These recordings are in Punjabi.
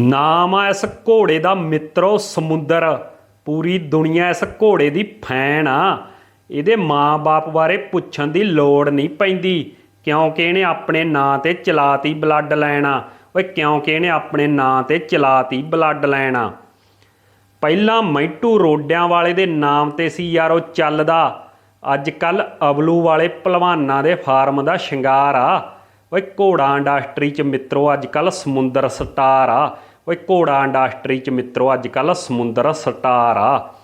ਨਾਮ ਆ ਇਸ ਘੋੜੇ ਦਾ ਮਿੱਤਰੋ ਸਮੁੰਦਰ। ਪੂਰੀ ਦੁਨੀਆ ਇਸ ਘੋੜੇ ਦੀ ਫੈਨ ਆ। ਇਹਦੇ ਮਾਂ-ਬਾਪ ਬਾਰੇ ਪੁੱਛਣ ਦੀ ਲੋੜ ਨਹੀਂ ਪੈਂਦੀ। ਕਿਉਂਕਿ ਇਹਨੇ ਆਪਣੇ ਨਾਂ ਤੇ ਚਲਾਤੀ ਬਲੱਡ ਲੈਣਾ ਓਏ ਕਿਉਂਕਿ ਇਹਨੇ ਆਪਣੇ ਨਾਂ ਤੇ ਚਲਾਤੀ ਬਲੱਡ ਲੈਣਾ ਪਹਿਲਾਂ ਮੈਂਟੂ ਰੋਡਿਆਂ ਵਾਲੇ ਦੇ ਨਾਮ ਤੇ ਸੀ ਯਾਰ ਉਹ ਚੱਲਦਾ। ਅੱਜ ਕੱਲ ਅਬਲੂ ਵਾਲੇ ਪਹਿਲਵਾਨਾਂ ਦੇ ਫਾਰਮ ਦਾ ਸ਼ਿੰਗਾਰ ਆ। ਓਏ ਘੋੜਾ ਇੰਡਸਟਰੀ ਚ ਮਿੱਤਰੋ ਅੱਜ ਕੱਲ ਸਮੁੰਦਰ ਸਟਾਰ ਆ। ਓਏ ਘੋੜਾ ਇੰਡਸਟਰੀ ਚ ਮਿੱਤਰੋ ਅੱਜ ਕੱਲ ਸਮੁੰਦਰ ਸਟਾਰ ਆ।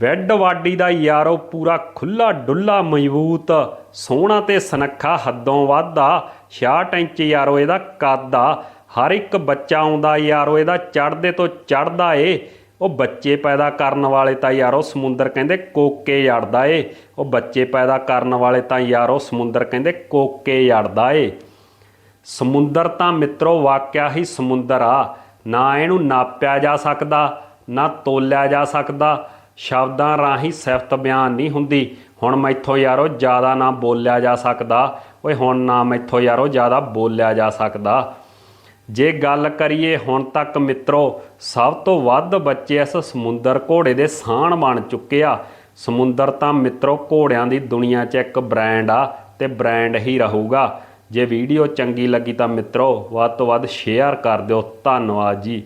ਵੈੱਡ ਵਾਡੀ ਦਾ ਯਾਰੋ ਪੂਰਾ ਖੁੱਲਾ ਡੁੱਲਾ ਮਜ਼ਬੂਤ, ਸੋਹਣਾ ਤੇ ਸਨੱਖਾ ਹੱਦੋਂ ਵੱਧ ਆ। 66 ਇੰਚ ਯਾਰੋ ਇਹਦਾ ਕੱਦ ਆ। ਹਰ ਇੱਕ ਬੱਚਾ ਆਉਂਦਾ ਯਾਰੋ, ਇਹਦਾ ਚੜ੍ਹਦੇ ਤੋਂ ਚੜ੍ਹਦਾ ਏ। ਉਹ ਬੱਚੇ ਪੈਦਾ ਕਰਨ ਵਾਲੇ ਤਾਂ ਯਾਰ ਉਹ ਸਮੁੰਦਰ ਕਹਿੰਦੇ ਕੋਕੇ ਜੜਦਾ ਏ। ਉਹ ਬੱਚੇ ਪੈਦਾ ਕਰਨ ਵਾਲੇ ਤਾਂ ਯਾਰ ਉਹ ਸਮੁੰਦਰ ਕਹਿੰਦੇ ਕੋਕੇ ਜੜਦਾ ਏ। ਸਮੁੰਦਰ ਤਾਂ ਮਿੱਤਰੋ ਵਾਕਿਆ ਹੀ ਸਮੁੰਦਰ ਆ। ਨਾ ਇਹਨੂੰ ਨਾਪਿਆ ਜਾ ਸਕਦਾ, ਨਾ ਤੋਲਿਆ ਜਾ ਸਕਦਾ। ਸ਼ਬਦਾਂ ਰਾਹੀਂ ਸਿਫਤ ਬਿਆਨ ਨਹੀਂ ਹੁੰਦੀ। ਹੁਣ ਮੈਥੋਂ ਯਾਰੋ ਜ਼ਿਆਦਾ ਨਾ ਬੋਲਿਆ ਜਾ ਸਕਦਾ। ਓਏ ਹੁਣ ਨਾ ਮੈਥੋਂ ਯਾਰੋ ਜ਼ਿਆਦਾ ਬੋਲਿਆ ਜਾ ਸਕਦਾ। ਜੇ ਗੱਲ ਕਰੀਏ ਹੁਣ ਤੱਕ ਮਿੱਤਰੋ, ਸਭ ਤੋਂ ਵੱਧ ਬੱਚੇ ਇਸ ਸਮੁੰਦਰ ਘੋੜੇ ਦੇ ਸਾਹਣ ਬਣ ਚੁੱਕੇ ਆ। ਸਮੁੰਦਰ ਤਾਂ ਮਿੱਤਰੋ, ਘੋੜਿਆਂ ਦੀ ਦੁਨੀਆ 'ਚ ਇੱਕ ਬ੍ਰਾਂਡ ਆ ਤੇ ਬ੍ਰਾਂਡ ਹੀ ਰਹੂਗਾ। ਜੇ ਵੀਡੀਓ ਚੰਗੀ ਲੱਗੀ ਤਾਂ ਮਿੱਤਰੋ, ਵੱਧ ਤੋਂ ਵੱਧ ਸ਼ੇਅਰ ਕਰ ਦਿਓ। ਧੰਨਵਾਦ ਜੀ।